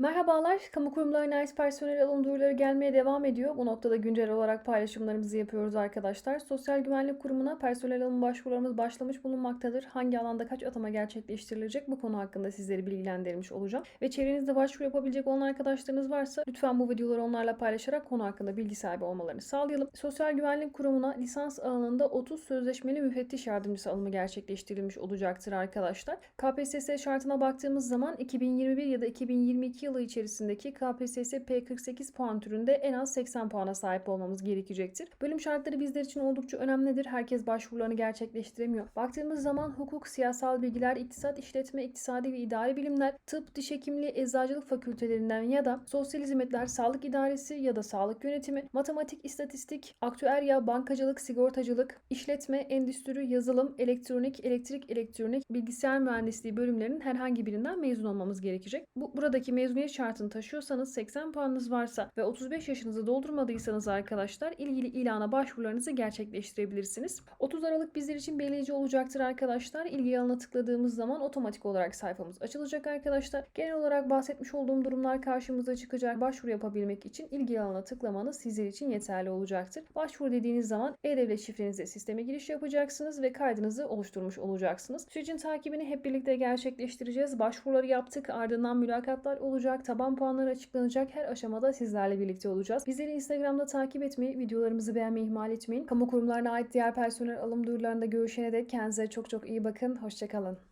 Merhabalar, kamu kurumlarına ait personel alım duyuruları gelmeye devam ediyor. Bu noktada güncel olarak paylaşımlarımızı yapıyoruz arkadaşlar. Sosyal Güvenlik Kurumu'na personel alım başvurularımız başlamış bulunmaktadır. Hangi alanda kaç atama gerçekleştirilecek bu konu hakkında sizleri bilgilendirmiş olacağım. Ve çevrenizde başvuru yapabilecek olan arkadaşlarınız varsa lütfen bu videoları onlarla paylaşarak konu hakkında bilgi sahibi olmalarını sağlayalım. Sosyal Güvenlik Kurumu'na lisans alanında 30 sözleşmeli müfettiş yardımcısı alımı gerçekleştirilmiş olacaktır arkadaşlar. KPSS şartına baktığımız zaman 2021 ya da 2022 yılı içerisindeki KPSS P48 puan türünde en az 80 puana sahip olmamız gerekecektir. Bölüm şartları bizler için oldukça önemlidir. Herkes başvurularını gerçekleştiremiyor. Baktığımız zaman hukuk, siyasal bilgiler, iktisat, işletme, iktisadi ve idari bilimler, tıp, diş hekimliği, eczacılık fakültelerinden ya da sosyal hizmetler, sağlık idaresi ya da sağlık yönetimi, matematik, istatistik, aktüerya, bankacılık, sigortacılık, işletme, endüstri, yazılım, elektronik, elektrik, elektronik, bilgisayar mühendisliği bölümlerinin herhangi birinden mezun olmamız gerekecek. Bu buradaki mezuniyet şartını taşıyorsanız 80 puanınız varsa ve 35 yaşınızı doldurmadıysanız arkadaşlar ilgili ilana başvurularınızı gerçekleştirebilirsiniz. 30 Aralık bizler için belirleyici olacaktır arkadaşlar. İlgi alanına tıkladığımız zaman otomatik olarak sayfamız açılacak arkadaşlar. Genel olarak bahsetmiş olduğum durumlar karşımıza çıkacak. Başvuru yapabilmek için ilgi alanına tıklamanız sizler için yeterli olacaktır. Başvuru dediğiniz zaman e-devlet şifrenizle sisteme giriş yapacaksınız ve kaydınızı oluşturmuş olacaksınız. Sürecin takibini hep birlikte gerçekleştireceğiz. Başvuruları yaptık. Ardından mülakatlar olacak. Taban puanları açıklanacak. Her aşamada sizlerle birlikte olacağız. Bizleri Instagram'da takip etmeyi, videolarımızı beğenmeyi ihmal etmeyin. Kamu kurumlarına ait diğer personel alım duyurularında görüşene dek kendinize çok çok iyi bakın. Hoşçakalın.